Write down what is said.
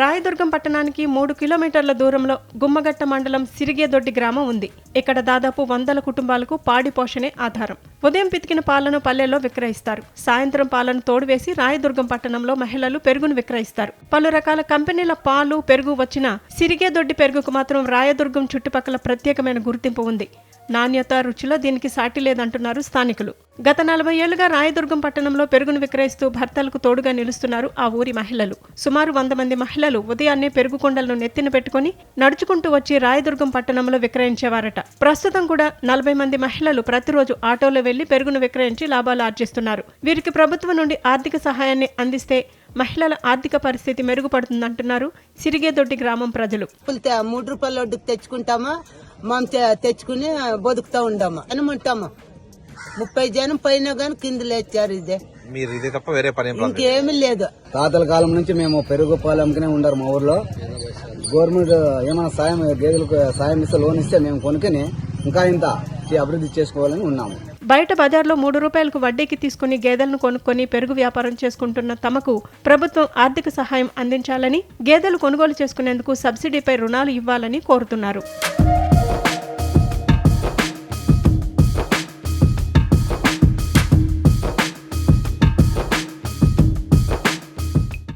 రాయదుర్గం పట్టణానికి మూడు కిలోమీటర్ల దూరంలో గుమ్మగట్ట మండలం సిరిగేదొడ్డి గ్రామం ఉంది. ఇక్కడ దాదాపు వందల కుటుంబాలకు పాడి పోషణే ఆధారం. ఉదయం పితికిన పాలను పల్లెల్లో విక్రయిస్తారు. సాయంత్రం పాలను తోడువేసి రాయదుర్గం పట్టణంలో మహిళలు పెరుగును విక్రయిస్తారు. పలు రకాల కంపెనీల పాలు పెరుగు వచ్చిన సిరిగేదొడ్డి పెరుగుకు మాత్రం రాయదుర్గం చుట్టుపక్కల ప్రత్యేకమైన గుర్తింపు ఉంది. నాణ్యత రుచిలో దీనికి సాటి లేదంటున్నారు స్థానికులు. గత నలభై ఏళ్ళుగా రాయదుర్గం పట్టణంలో పెరుగును విక్రయిస్తూ భర్తలకు తోడుగా నిలుస్తున్నారు ఆ ఊరి మహిళలు. సుమారు వంద మంది మహిళలు ఉదయాన్నే పెరుగు కొండలను నెత్తిన పెట్టుకుని నడుచుకుంటూ వచ్చి రాయదుర్గం పట్టణంలో విక్రయించేవారట. ప్రస్తుతం కూడా నలభై మంది మహిళలు ప్రతిరోజు ఆటోలో వెళ్ళి పెరుగును విక్రయించి లాభాలు ఆర్జిస్తున్నారు. వీరికి ప్రభుత్వం నుండి ఆర్థిక సహాయాన్ని అందిస్తే మహిళల ఆర్థిక పరిస్థితి మెరుగుపడుతుందంటున్నారు సిరిగేదొడ్డి గ్రామం ప్రజలు. మూడు రూపాయల తెచ్చుకుంటామా? మనం తెచ్చుకుని బతుకుతా ఉండము? అని ఉంటామా ముప్పై జనం పైన గాని కింద లేచారు ఇదే. మీరు ఇది తప్ప వేరే పని ఏం ఇంకేమీ లేదు. తాతల కాలం నుంచి మేము పెరుగు పాలు అమ్ముకునే ఉండరు మా ఊర్లో. గవర్నమెంట్ ఏమైనా సాయం గేదెలకు సాయం ఇస్తే లోన్ ఇస్తే మేము కొనుక్కొని ఇంకా ఇంత అభివృద్ధి చేసుకోవాలని ఉన్నాము. బయట బజార్లో మూడు రూపాయలకు వడ్డీకి తీసుకుని గేదెలను కొనుక్కొని పెరుగు వ్యాపారం చేసుకుంటున్న తమకు ప్రభుత్వం ఆర్థిక సహాయం అందించాలని గేదెలు కొనుగోలు చేసుకునేందుకు సబ్సిడీపై రుణాలు ఇవ్వాలని కోరుతున్నారు.